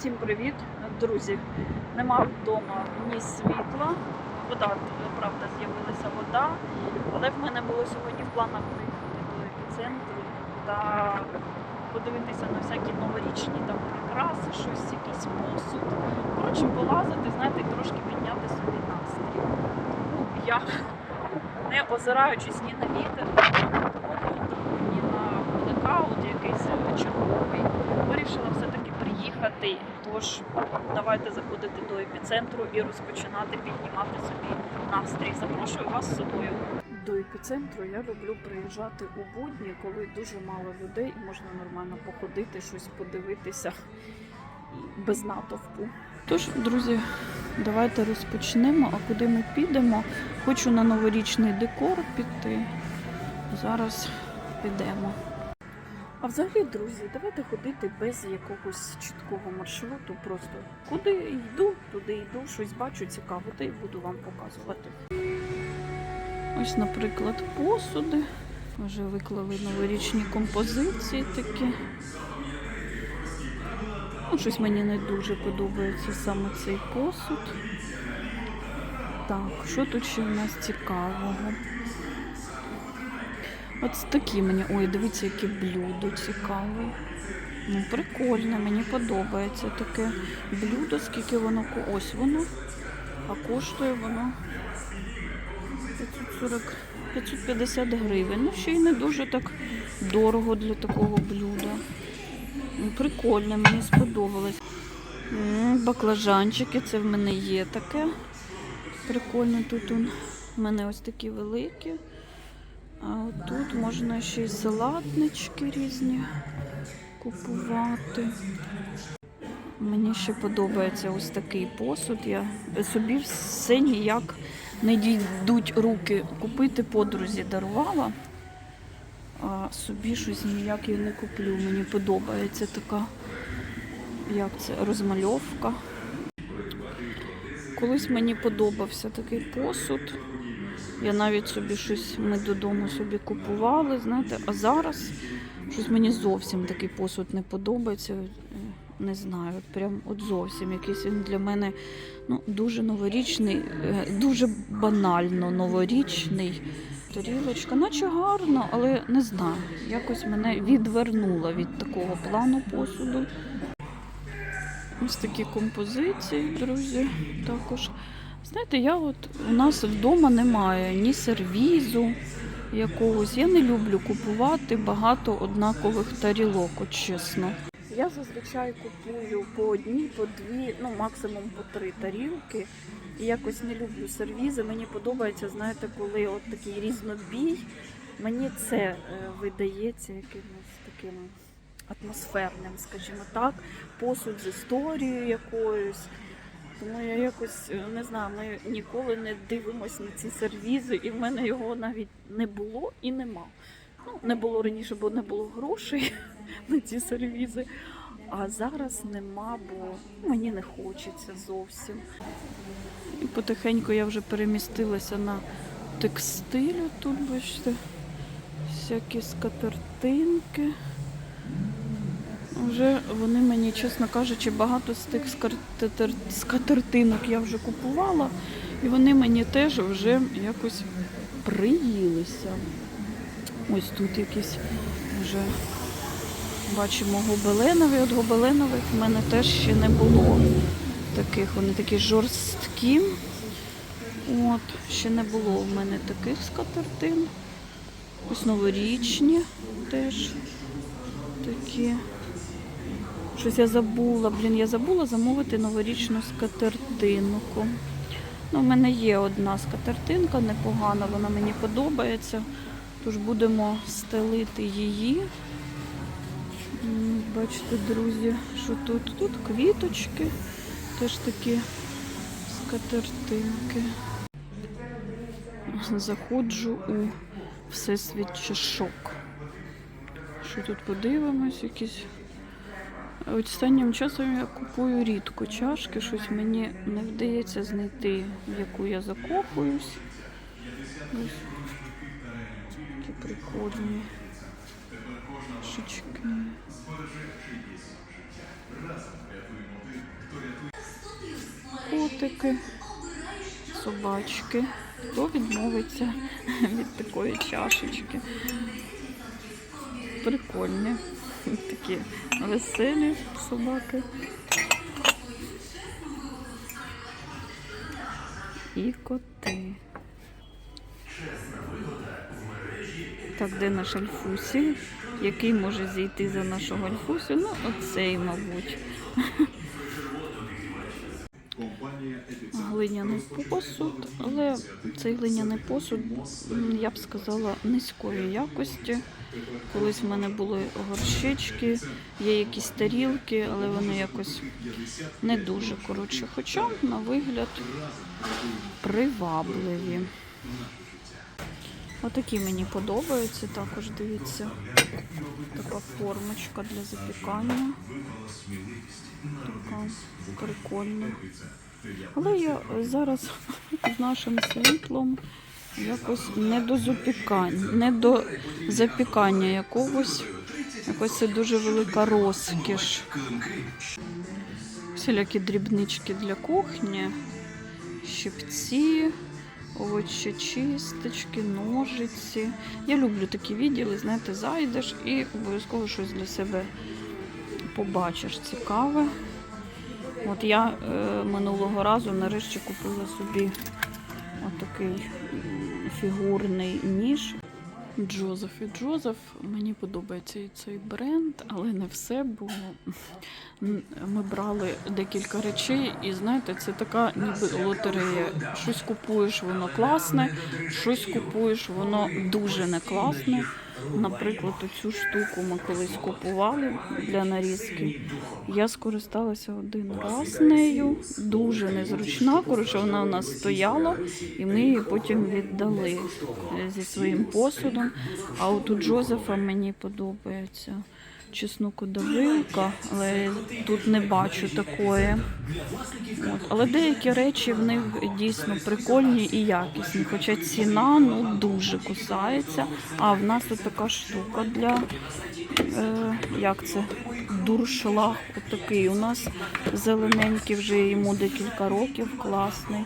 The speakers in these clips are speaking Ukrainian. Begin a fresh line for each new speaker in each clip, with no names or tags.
Всім привіт, друзі. Нема вдома ні світла. Вода, правда, з'явилася вода, але в мене було сьогодні в планах приїхати до епіцентру та подивитися на всякі новорічні там прикраси, щось, якийсь посуд. Коротше, полазити, знаєте, трошки підняти собі настрій. Ну, я не озираючись ні на вітер, ні на блекаут якийсь черговий, вирішила все-таки приїхати. Тож давайте заходити до епіцентру і розпочинати піднімати собі настрій. Запрошую вас з собою. До епіцентру я люблю приїжджати у будні, коли дуже мало людей і можна нормально походити, щось подивитися без натовпу. Тож, друзі, давайте розпочнемо. А куди ми підемо? Хочу на новорічний декор піти. Зараз підемо. А взагалі, друзі, давайте ходити без якогось чіткого маршруту. Просто куди йду, туди йду, щось бачу цікаве, та й буду вам показувати. Ось, наприклад, посуди. Вже виклали новорічні композиції такі. Ну, щось мені не дуже подобається саме цей посуд. Так, що тут ще в нас цікавого? От такі мені. Ой, дивіться, яке блюдо цікаве. Ну, прикольне, мені подобається таке блюдо, скільки воно ось воно. А коштує воно 540, 550 гривень. Ну, ще й не дуже так дорого для такого блюда. Ну, Прикольне, мені сподобалось. М, Баклажанчики, це в мене є таке. Прикольно тут. У мене ось такі великі. А от тут можна ще й салатнички різні купувати. Мені ще подобається ось такий посуд. Я собі все ніяк не дійдуть руки купити подрузі дарувала, а собі щось ніяк я не куплю. Мені подобається така, як це, розмальовка. Колись мені подобався такий посуд. Я навіть собі щось ми додому собі купували, знаєте, а зараз щось мені зовсім такий посуд не подобається. Е, Не знаю, от прям от зовсім якийсь він для мене ну, дуже новорічний, е, дуже банально новорічний. Тарілочка, наче гарно, але не знаю. Якось мене відвернуло від такого плану посуду. Ось такі композиції, друзі, також. Знаєте, я от у нас вдома немає ні сервізу якогось. Я не люблю купувати багато однакових тарілок, от чесно. Я зазвичай купую по одній, по дві, ну максимум по три тарілки. І якось не люблю сервізи. Мені подобається, знаєте, коли от такий різнобій. Мені це е, видається якимось таким атмосферним, скажімо так, посуд з історією якоюсь. Тому я якось е, не знаю, ми ніколи не дивимося на ці сервізи, і в мене його навіть не було і нема. Ну, не було раніше, бо не було грошей на ці сервізи. А зараз нема, бо мені не хочеться зовсім. І потихеньку я вже перемістилася на текстилю. Тут, бачите, всякі скатертинки. Вже вони мені, чесно кажучи, багато з тих скатертинок я вже купувала, і вони мені теж вже якось приїлися. Ось тут якісь вже бачимо гобеленові. От гобеленових в мене теж ще не було таких. Вони такі жорсткі. От, ще не було в мене таких скатертин. Ось новорічні теж такі. Щось я забула, блін, я забула замовити новорічну скатертинку. Ну, в мене є одна скатертинка непогана, вона мені подобається. Тож будемо стелити її. Бачите, друзі, що тут? Тут квіточки, теж такі скатертинки. Заходжу у всесвіт чашок. Що тут подивимось, якісь Останнім часом я купую рідко чашки, щось мені не вдається знайти, в яку я закохуюсь. Ось такі прикольні шички. котики, собачки. Хто відмовиться від такої чашечки? Прикольні. Такі веселі собаки. І коти. Так, де наш Альфусі? Який може зійти за нашого Альфусю? Ну, оцей, мабуть. Глиняний посуд, але цей глиняний посуд, я б сказала, низької якості. Колись в мене були горщички, є якісь тарілки, але вони якось не дуже коротше. Хоча на вигляд привабливі. Отакі мені подобаються також, дивіться. Така формочка для запікання. Така прикольна. Але я зараз з нашим світлом якось не до запікання, не до запікання якогось. Якось це дуже велика розкіш. Всілякі дрібнички для кухні, щипці, овочечисточки, ножиці. Я люблю такі відділи, знаєте, зайдеш і обов'язково щось для себе побачиш цікаве. От я е, минулого разу нарешті купила собі отакий фігурний ніж. Джозеф і Джозеф. Мені подобається і цей бренд, але не все, бо ми брали декілька речей, і знаєте, це така ніби лотерея. Щось купуєш, воно класне, щось купуєш, воно дуже не класне. Наприклад, цю штуку ми колись купували для нарізки. Я скористалася один раз нею, дуже незручна. Коротше, вона у нас стояла, і ми її потім віддали е, зі своїм посудом. А от у Джозефа мені подобається чеснокодавилка, але тут не бачу такої. От. Але деякі речі в них дійсно прикольні і якісні, хоча ціна ну, дуже кусається. А в нас от така штука для е, як це? Дуршлаг отакий. У нас зелененький вже йому декілька років, класний.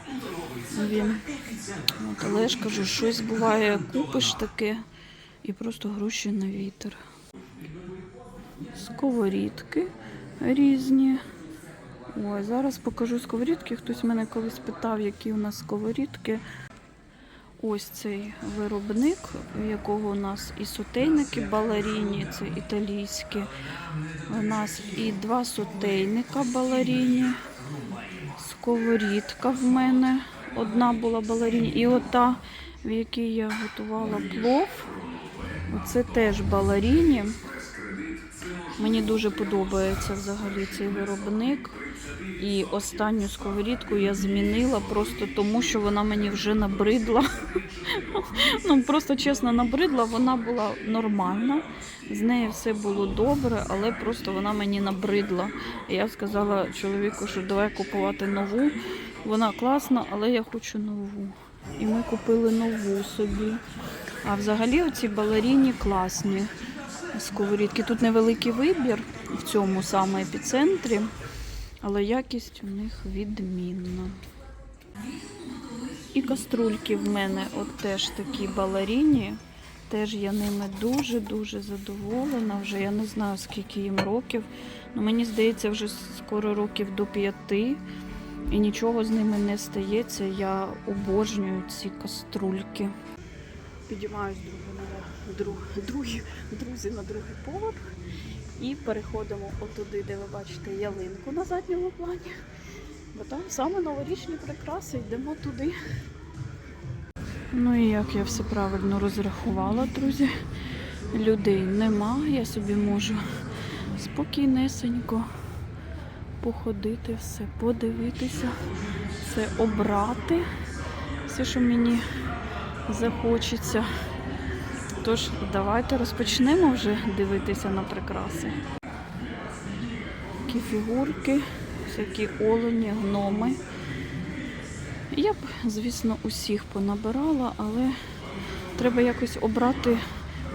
Він. От, але я ж кажу, щось буває, купиш таке і просто гроші на вітер. Сковорідки різні. Ой, зараз покажу сковорідки. Хтось мене колись питав, які у нас сковорідки. Ось цей виробник, у якого у нас і сотейники балеріні, це італійські. У нас і два сотейника балеріні, сковорідка в мене. Одна була балеріні. І ота, в якій я готувала плов. Оце теж балеріні. Мені дуже подобається взагалі цей виробник. І останню сковорідку я змінила просто тому, що вона мені вже набридла. ну просто чесно набридла, вона була нормальна. З нею все було добре, але просто вона мені набридла. І я сказала чоловіку, що давай купувати нову. Вона класна, але я хочу нову. І ми купили нову собі. А взагалі оці балеріні класні сковорідки. Тут невеликий вибір в цьому саме епіцентрі, але якість у них відмінна. І каструльки в мене от теж такі балеріні. Теж я ними дуже-дуже задоволена. Вже я не знаю, скільки їм років. Ну, мені здається, вже скоро років до п'яти. І нічого з ними не стається. Я обожнюю ці каструльки. Підіймаюсь друге на друг, другі, друзі на другий поверх і переходимо отуди, де ви бачите ялинку на задньому плані. Бо там саме новорічні прикраси, йдемо туди. Ну і як я все правильно розрахувала, друзі. Людей нема, я собі можу спокійнесенько походити, все подивитися, все обрати, все, що мені захочеться. Тож, давайте розпочнемо вже дивитися на прикраси. Такі фігурки, всякі олені, гноми. Я б, звісно, усіх понабирала, але треба якось обрати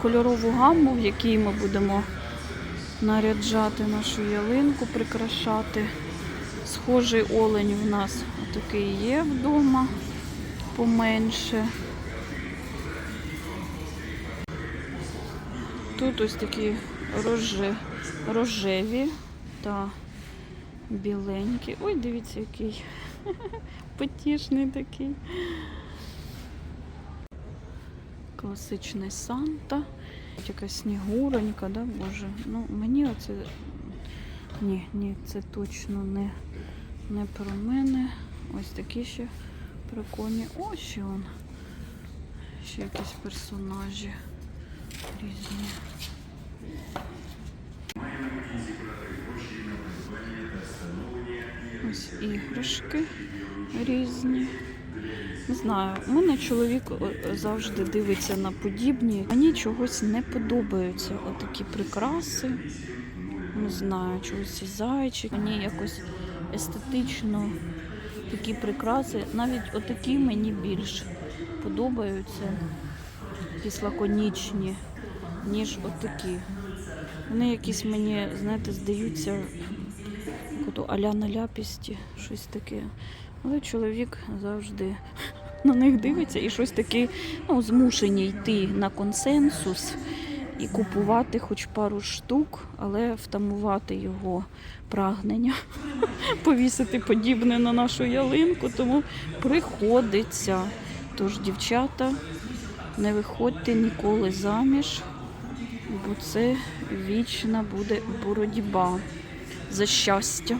кольорову гамму, в якій ми будемо наряджати нашу ялинку, прикрашати. Схожий олень в нас такий є вдома поменше. Тут ось такі роже, рожеві та біленькі. Ой, дивіться, який потішний такий. Класичний Санта. Якась снігуронька, да, боже. Ну, мені оце. Ні, ні, це точно не, не про мене. Ось такі ще прикольні. О, ще он. Ще якісь персонажі різні. Ось іграшки різні. Не знаю, у мене чоловік е, завжди дивиться на подібні. Мені чогось не подобаються отакі прикраси. Не знаю, чогось зайчик. Мені якось естетично такі прикраси, навіть отакі мені більш подобаються, якісь лаконічні, ніж отакі. Вони якісь мені, знаєте, здаються аля на ляпісті, щось таке. Але чоловік завжди на них дивиться і щось таке, ну, змушені йти на консенсус і купувати хоч пару штук, але втамувати його прагнення, повісити подібне на нашу ялинку, тому приходиться. Тож, дівчата, не виходьте ніколи заміж, бо це вічна буде боротьба за щастя.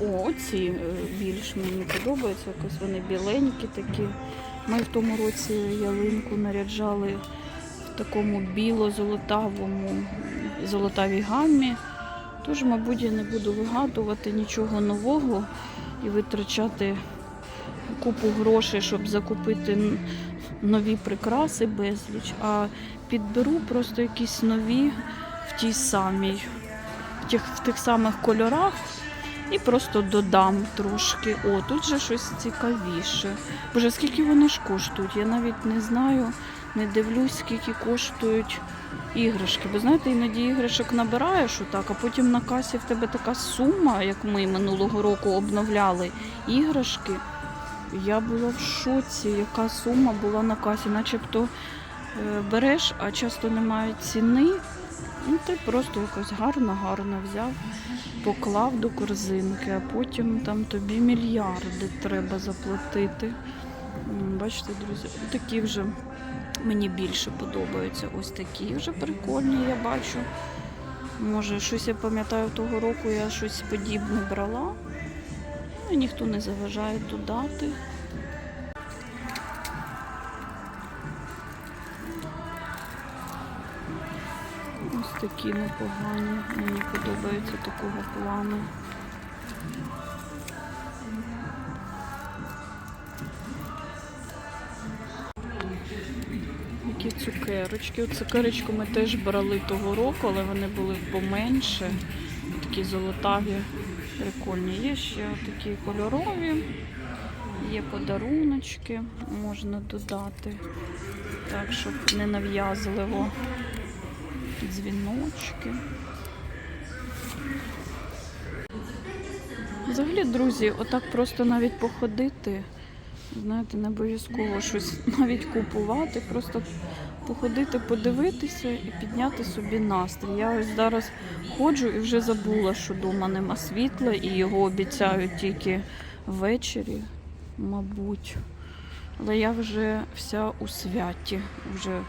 О, оці е, більш мені подобаються, якось вони біленькі такі. Ми в тому році ялинку наряджали в такому біло-золотавому золотавій гаммі. Тож, мабуть, я не буду вигадувати нічого нового і витрачати купу грошей, щоб закупити нові прикраси безліч, а підберу просто якісь нові в тій самій, в тих, в тих самих кольорах. І просто додам трошки. О, тут же щось цікавіше. Боже, скільки вони ж коштують? Я навіть не знаю, не дивлюсь, скільки коштують іграшки. Бо знаєте, іноді іграшок набираєш отак, а потім на касі в тебе така сума, як ми минулого року обновляли іграшки. Я була в шоці, яка сума була на касі, начебто береш, а часто немає ціни. Ну, ти просто якось гарно-гарно взяв, поклав до корзинки, а потім там тобі мільярди треба заплатити. Бачите, друзі, такі вже мені більше подобаються. Ось такі вже прикольні, я бачу. Може, щось я пам'ятаю того року, я щось подібне брала. Ну, ніхто не заважає додати. Такі непогані. Мені подобаються такого плану. Які цукерочки. Цукерочку ми теж брали того року, але вони були поменше. Такі золотаві, прикольні. Є ще такі кольорові, є подаруночки, можна додати. Так, щоб не нав'язливо дзвіночки. Взагалі, друзі, отак просто навіть походити, знаєте, не обов'язково щось навіть купувати, просто походити, подивитися і підняти собі настрій. Я ось зараз ходжу і вже забула, що вдома нема світла і його обіцяють тільки ввечері, мабуть. Але я вже вся у святі, вже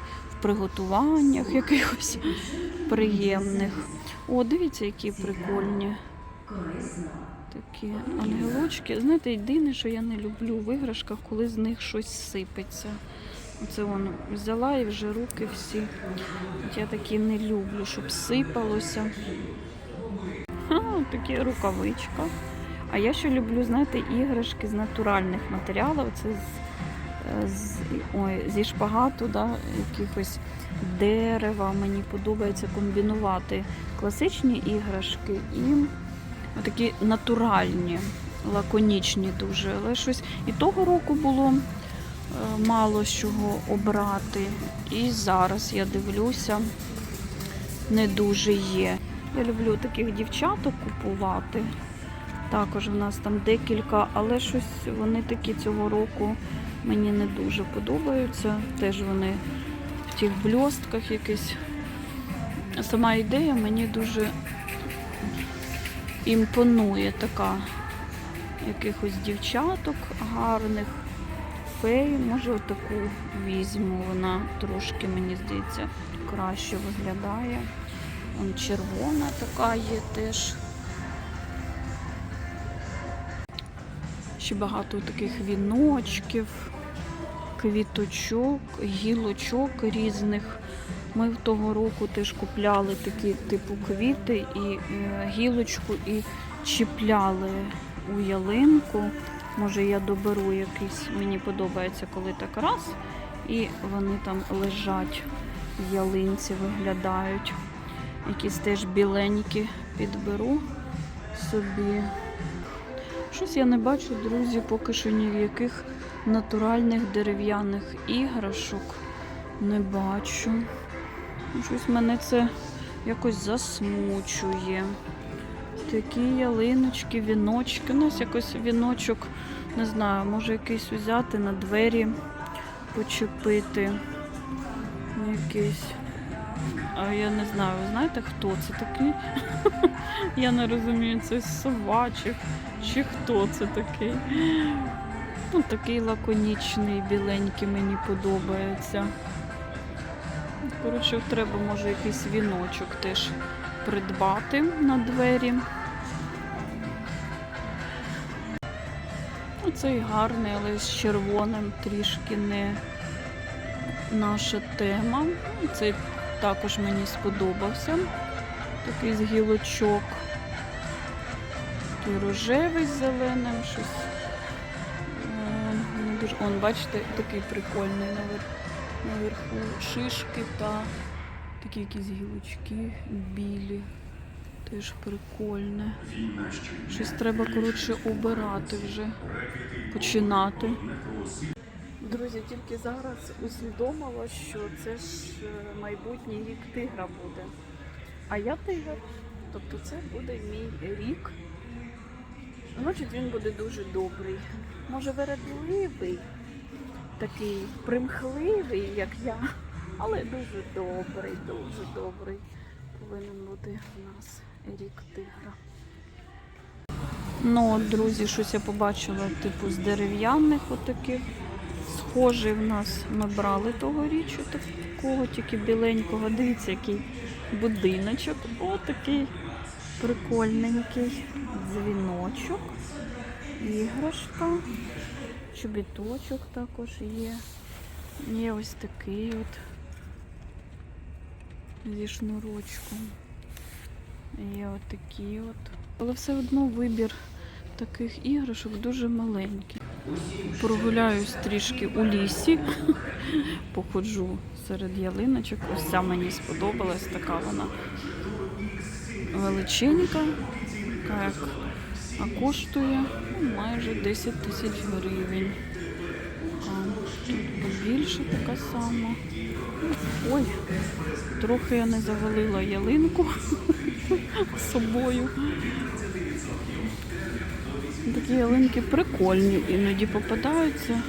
приготуваннях якихось приємних. О, дивіться, які прикольні. Такі ангелочки. Знаєте, єдине, що я не люблю в іграшках, коли з них щось сипеться. Оце воно взяла і вже руки всі. Я такі не люблю, щоб сипалося. А, такі рукавичка. А я ще люблю, знаєте, іграшки з натуральних матеріалів. Це з, з, ой, зі шпагату, да, якихось дерева. Мені подобається комбінувати класичні іграшки і такі натуральні, лаконічні дуже. Але щось і того року було е, мало з чого обрати. І зараз я дивлюся, не дуже є. Я люблю таких дівчаток купувати. Також в нас там декілька, але щось вони такі цього року мені не дуже подобаються. Теж вони в тих бльостках якісь. Сама ідея мені дуже імпонує така якихось дівчаток гарних. Фей, може отаку візьму. Вона трошки, мені здається, краще виглядає. Вон червона така є теж. Ще багато таких віночків, квіточок, гілочок різних. Ми в того року теж купляли такі типу квіти і е, гілочку і чіпляли у ялинку. Може я доберу якийсь, мені подобається, коли так раз, і вони там лежать в ялинці, виглядають. Якісь теж біленькі підберу собі. Щось я не бачу, друзі, поки що ні в яких натуральних дерев'яних іграшок не бачу. Щось мене це якось засмучує. Такі ялиночки, віночки. У нас якось віночок, не знаю, може якийсь взяти на двері, почепити. Якийсь. А я не знаю, ви знаєте, хто це такий? Я не розумію, це собачик чи хто це такий. Ну, такий лаконічний, біленький мені подобається. Коротше, треба, може, якийсь віночок теж придбати на двері. Оцей гарний, але з червоним трішки не наша тема. Цей також мені сподобався. Такий з гілочок. Тут рожевий з зеленим, щось. е, Не дуже... Он, бачите, такий прикольний навер... наверху. Шишки та такі якісь гілочки білі. Теж прикольне. Щось треба, коротше, обирати вже. Починати. Друзі, тільки зараз усвідомила, що це ж е, майбутній рік тигра буде. А я тигр. Тобто це буде мій рік. Значить, він буде дуже добрий. Може, вередливий, такий примхливий, як я, але дуже добрий, дуже добрий. Повинен бути в нас рік тигра. Ну, друзі, щось я побачила, типу, з дерев'яних отаких. Схожий в нас ми брали тогоріч такого, тільки біленького. Дивіться, який будиночок. О, такий прикольненький дзвіночок, іграшка, чобіточок також є. Є ось такий от зі шнурочком. Є от такі от. Але все одно вибір таких іграшок дуже маленький. Прогуляюсь трішки у лісі, походжу серед ялиночок. Ось ця мені сподобалась, така вона величенька, така як, а коштує ну, майже 10 тисяч гривень. Тут побільше така сама. Ой, трохи я не завалила ялинку собою. Такі ялинки прикольні, іноді попадаються.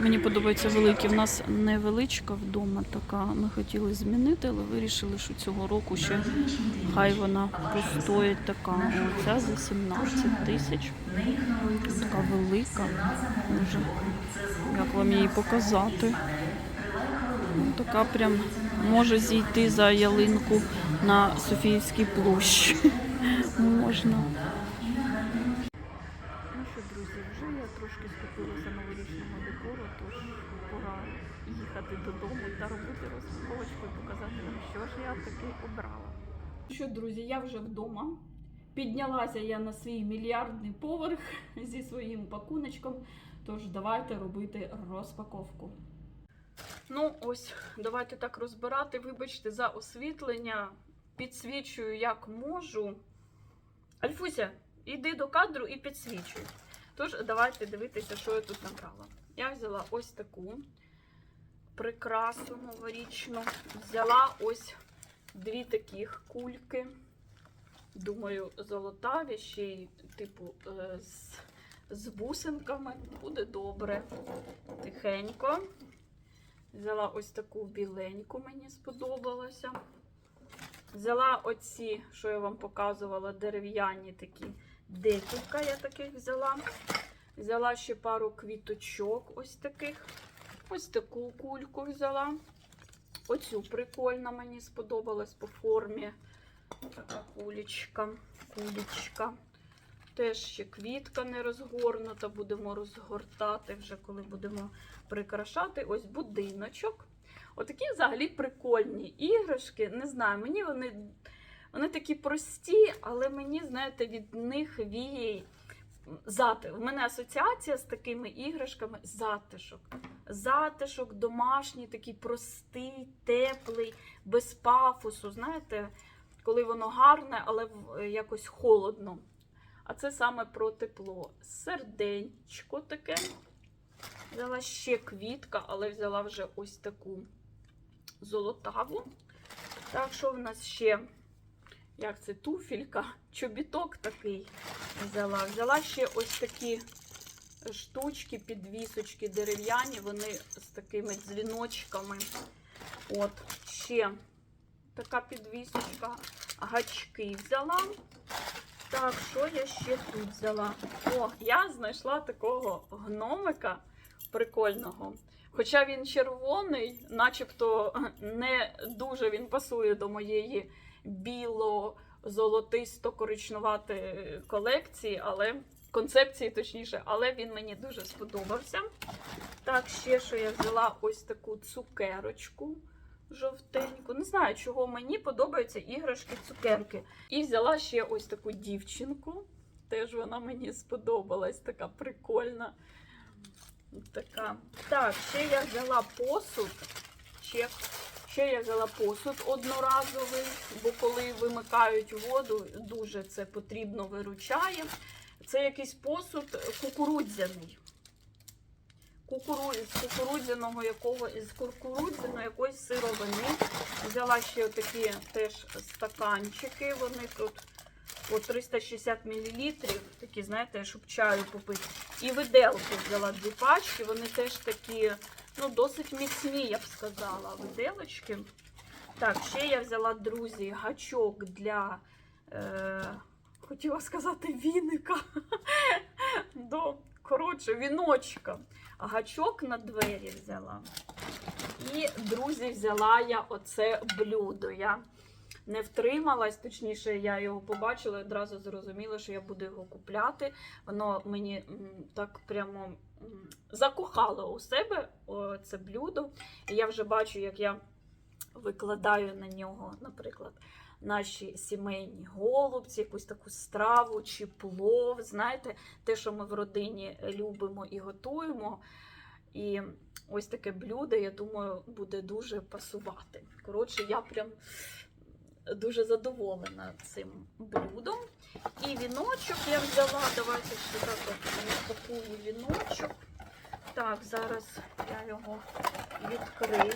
Мені подобаються великі. В нас невеличка вдома така. Ми хотіли змінити, але вирішили, що цього року ще хай вона постоїть така. Оця за 17 тисяч. Така велика. Може, як вам її показати? Ну, така прям може зійти за ялинку на Софіївській площі. Можна. Ну що, друзі, вже я трошки скупилася новорічного декору, тож пора їхати додому та робити розпаковочку і показати вам, що ж я таки обрала. Що, друзі, я вже вдома. Піднялася я на свій мільярдний поверх зі своїм пакуночком. Тож давайте робити розпаковку. Ну, ось, давайте так розбирати. Вибачте за освітлення. Підсвічую як можу. Альфуся, іди до кадру і підсвічуй. Тож, давайте дивитися, що я тут набрала. Я взяла ось таку прикрасу новорічну. Взяла ось дві таких кульки. Думаю, золотаві ще й, типу, е, з, з бусинками буде добре. Тихенько. Взяла ось таку біленьку, мені сподобалося. Взяла оці, що я вам показувала, дерев'яні такі. Декілька я таких взяла. Взяла ще пару квіточок ось таких. Ось таку кульку взяла. Оцю прикольна мені сподобалась по формі. Така кулечка, кулечка. Теж ще квітка не розгорнута, будемо розгортати вже, коли будемо прикрашати. Ось будиночок. Отакі взагалі прикольні іграшки. Не знаю, мені вони, вони такі прості, але мені, знаєте, від них віє зати. У мене асоціація з такими іграшками затишок. Затишок, домашній, такий простий, теплий, без пафосу. Знаєте, коли воно гарне, але якось холодно. А це саме про тепло. Серденько таке. Взяла ще квітка, але взяла вже ось таку золотаву. Так, що в нас ще? Як це туфелька? Чобіток такий взяла. Взяла ще ось такі штучки, підвісочки дерев'яні, вони з такими дзвіночками. От, ще така підвісочка, гачки взяла. Так, що я ще тут взяла? О, я знайшла такого гномика прикольного. Хоча він червоний, начебто не дуже він пасує до моєї біло-золотисто-коричнуватої колекції, але концепції точніше, але він мені дуже сподобався. Так, ще що я взяла ось таку цукерочку жовтеньку. Не знаю, чого мені подобаються іграшки цукерки. І взяла ще ось таку дівчинку. Теж вона мені сподобалась, така прикольна. Така. Так, ще я взяла посуд. Ще, ще я взяла посуд одноразовий, бо коли вимикають воду, дуже це потрібно виручає. Це якийсь посуд кукурудзяний. Кукуру... З кукурудзяного якого з кукурудзяної якоїсь сировини. Взяла ще такі теж стаканчики. Вони тут по 360 мл. Такі, знаєте, щоб чаю попити. І виделки взяла дві пачки. Вони теж такі, ну, досить міцні, я б сказала, виделочки. Так, ще я взяла, друзі, гачок для. Е... Хотіла сказати віника. До, коротше, віночка. Гачок на двері взяла. І, друзі, взяла я оце блюдо. Я не втрималась, точніше, я його побачила і одразу зрозуміла, що я буду його купляти. Воно мені так прямо м, закохало у себе це блюдо. І я вже бачу, як я викладаю на нього, наприклад, наші сімейні голубці, якусь таку страву чи плов. Знаєте, те, що ми в родині любимо і готуємо. І ось таке блюдо, я думаю, буде дуже пасувати. Коротше, я прям дуже задоволена цим блюдом. І віночок я взяла. Давайте ще так розпакую віночок. Так, зараз я його відкрию.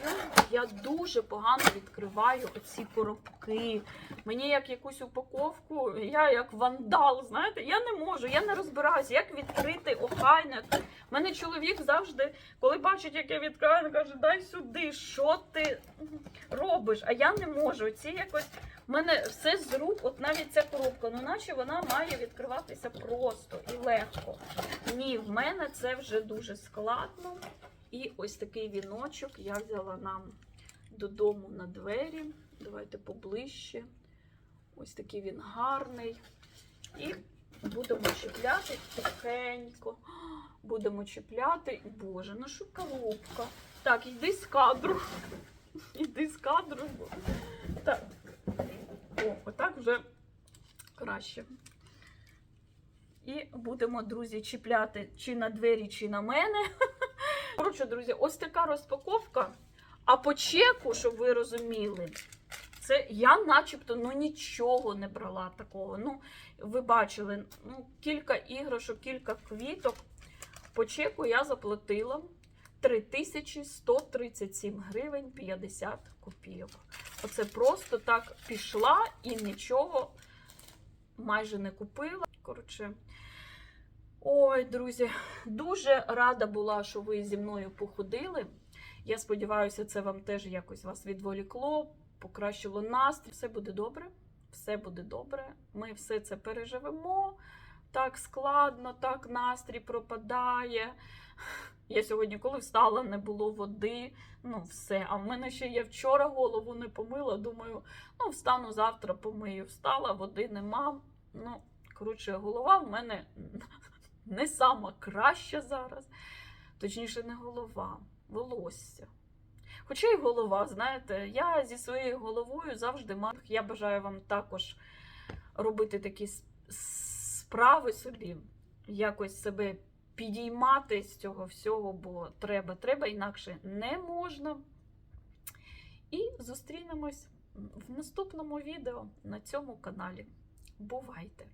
Я дуже погано відкриваю оці коробки. Мені як якусь упаковку, я як вандал, знаєте, я не можу, я не розбираюся, як відкрити охайне. У мене чоловік завжди, коли бачить, як я відкриваю, він каже, дай сюди, що ти робиш? А я не можу. Ці якось в мене все з рук, от навіть ця коробка, ну наче вона має відкриватися просто і легко. Ні, в мене це вже дуже складно. І ось такий віночок я взяла нам додому на двері. Давайте поближче. Ось такий він гарний. І будемо чіпляти тихенько. Будемо чіпляти. Боже, ну що коробка? Так, йди з кадру. Іди з кадру. Так. О, отак вже краще. І будемо, друзі, чіпляти чи на двері, чи на мене. Коротше, друзі, ось така розпаковка. А по чеку, щоб ви розуміли, це я начебто ну, нічого не брала такого. Ну, ви бачили, ну, кілька іграшок, кілька квіток. По чеку я заплатила 3137 гривень 50 копійок. Оце просто так пішла і нічого майже не купила. Коротше, ой, друзі, дуже рада була, що ви зі мною походили. Я сподіваюся, це вам теж якось вас відволікло, покращило настрій. Все буде добре. Все буде добре. Ми все це переживемо. Так складно, так настрій пропадає. Я сьогодні, коли встала, не було води. Ну, все. А в мене ще я вчора голову не помила. Думаю, ну, встану завтра помию. Встала, води нема. Ну, коротше, голова в мене не сама краща зараз. Точніше, не голова, волосся. Хоча й голова, знаєте, я зі своєю головою завжди маю. Я бажаю вам також робити такі справи собі, якось себе підіймати з цього всього, бо треба, треба, інакше не можна. І зустрінемось в наступному відео на цьому каналі. Бувайте!